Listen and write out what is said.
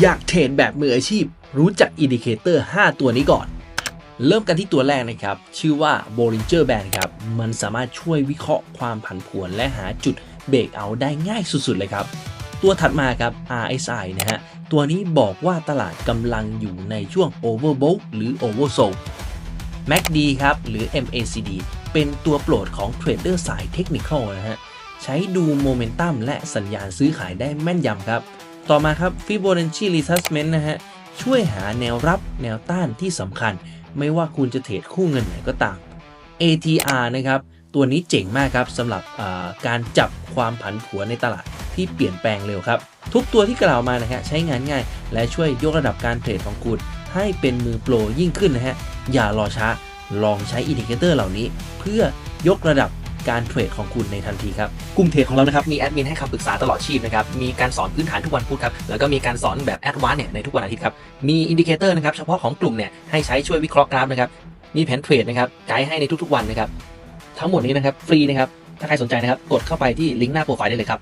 อยากเทรดแบบมืออาชีพ รู้จักอินดิเคเตอร์ 5 ตัวนี้ก่อน เริ่มกันที่ตัวแรกนะครับ ชื่อว่า Bollinger Band ครับ มันสามารถช่วยวิเคราะห์ความผันผวนและหาจุดเบรกเอาได้ง่ายสุดๆ เลยครับ ตัวถัดมาครับ RSI นะฮะ ตัวนี้บอกว่าตลาดกำลังอยู่ในช่วง Overbought หรือ Oversold MACD ครับ หรือ MACD เป็นตัวโปรดของเทรดเดอร์สายเทคนิคอลนะฮะ ใช้ดูโมเมนตัมและสัญญาณซื้อขายได้แม่นยำครับ ต่อมาครับ Fibonacci Retracement นะฮะ ช่วยหาแนวรับแนวต้านที่สำคัญ ไม่ว่าคุณจะเทรดคู่เงินไหนก็ตาม ATR นะครับ ตัวนี้เจ๋งมากครับสำหรับการจับความผันผวนในตลาดที่เปลี่ยนแปลงเร็วครับ ทุกตัวที่กล่าวมานะฮะใช้งานง่าย และช่วยยกระดับการเทรดของคุณให้เป็นมือโปรยิ่งขึ้นนะฮะอย่ารอช้าลองใช้อินดิเคเตอร์เหล่านี้ เพื่อยกระดับ การเทรดของคุณในทันทีครับกลุ่มเทรดของเรานะครับมีแอดมินให้คำปรึกษาตลอดชีพนะครับมีการสอนพื้นฐานทุกวันพุธครับแล้วก็มีการสอนแบบแอดวานซ์เนี่ยในทุกวันอาทิตย์ครับมีอินดิเคเตอร์นะครับเฉพาะของกลุ่มเนี่ยให้ใช้ช่วยวิเคราะห์กราฟนะครับมีแผนเทรดนะครับไกด์ให้ในทุกๆวันนะครับทั้งหมดนี้นะครับฟรีนะครับถ้าใครสนใจนะครับกดเข้าไปที่ลิงก์หน้าโปรไฟล์ได้เลยครับ